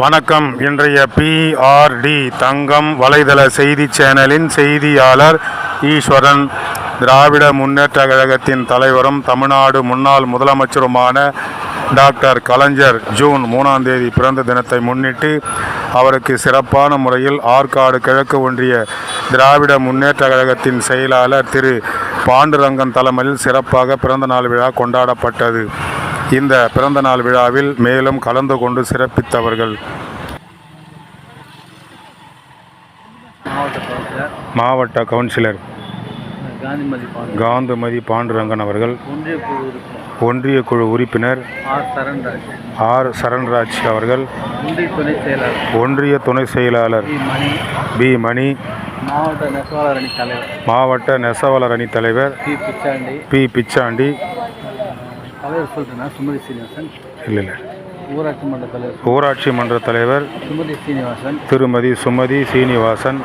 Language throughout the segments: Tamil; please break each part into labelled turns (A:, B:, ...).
A: வணக்கம். இன்றைய பிஆர்டி தங்கம் வலைதள செய்தி சேனலின் செய்தியாளர் ஈஸ்வரன். திராவிட முன்னேற்ற கழகத்தின் தலைவரும் தமிழ்நாடு முன்னாள் முதலமைச்சருமான டாக்டர் கலைஞர் ஜூன் மூணாம் தேதி பிறந்த தினத்தை முன்னிட்டு அவருக்கு சிறப்பான முறையில் ஆற்காடு கிழக்கு ஒன்றிய திராவிட முன்னேற்ற கழகத்தின் செயலாளர் திரு. பாண்டுரங்கன் தலைமையில் சிறப்பாக பிறந்தநாள் விழா கொண்டாடப்பட்டது. இந்த பிறந்தநாள் விழாவில் மேலும் கலந்து கொண்டு சிறப்பித்தவர்கள்
B: மாவட்ட கவுன்சிலர் காந்திமதி பாண்டி.
A: காந்துமதி பாண்டுரங்கன் அவர்கள்
B: ஒன்றிய குழு உறுப்பினர். ஆர் சரண்ராஜ்.
A: அவர்கள்
B: ஒன்றிய துணை செயலாளர் பி மணி.
A: பி மணி
B: மாவட்ட நெசவாளர் அணி தலைவர்.
A: மாவட்ட நெசவாளர் அணி தலைவர்
B: பி பிச்சாண்டி.
A: பி பிச்சாண்டி
B: தலைவர் சொல்லிட்டேன்னா சுமதி சீனிவாசன்.
A: இல்லை இல்லை.
B: ஊராட்சி மன்ற தலைவர்
A: ஊராட்சி மன்ற தலைவர்
B: சுமதி சீனிவாசன்.
A: திருமதி சுமதி சீனிவாசன்.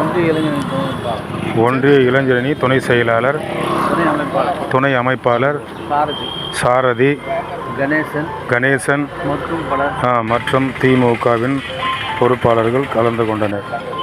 B: ஒன்றிய இளைஞர் அமைப்பாளர்
A: ஒன்றிய இளைஞரணி துணை செயலாளர்.
B: துணை அமைப்பாளர். சாரதி.
A: சாரதி.
B: கணேசன்.
A: கணேசன்.
B: மற்றும்
A: மற்றும் திமுகவின் பொறுப்பாளர்கள் கலந்து கொண்டனர்.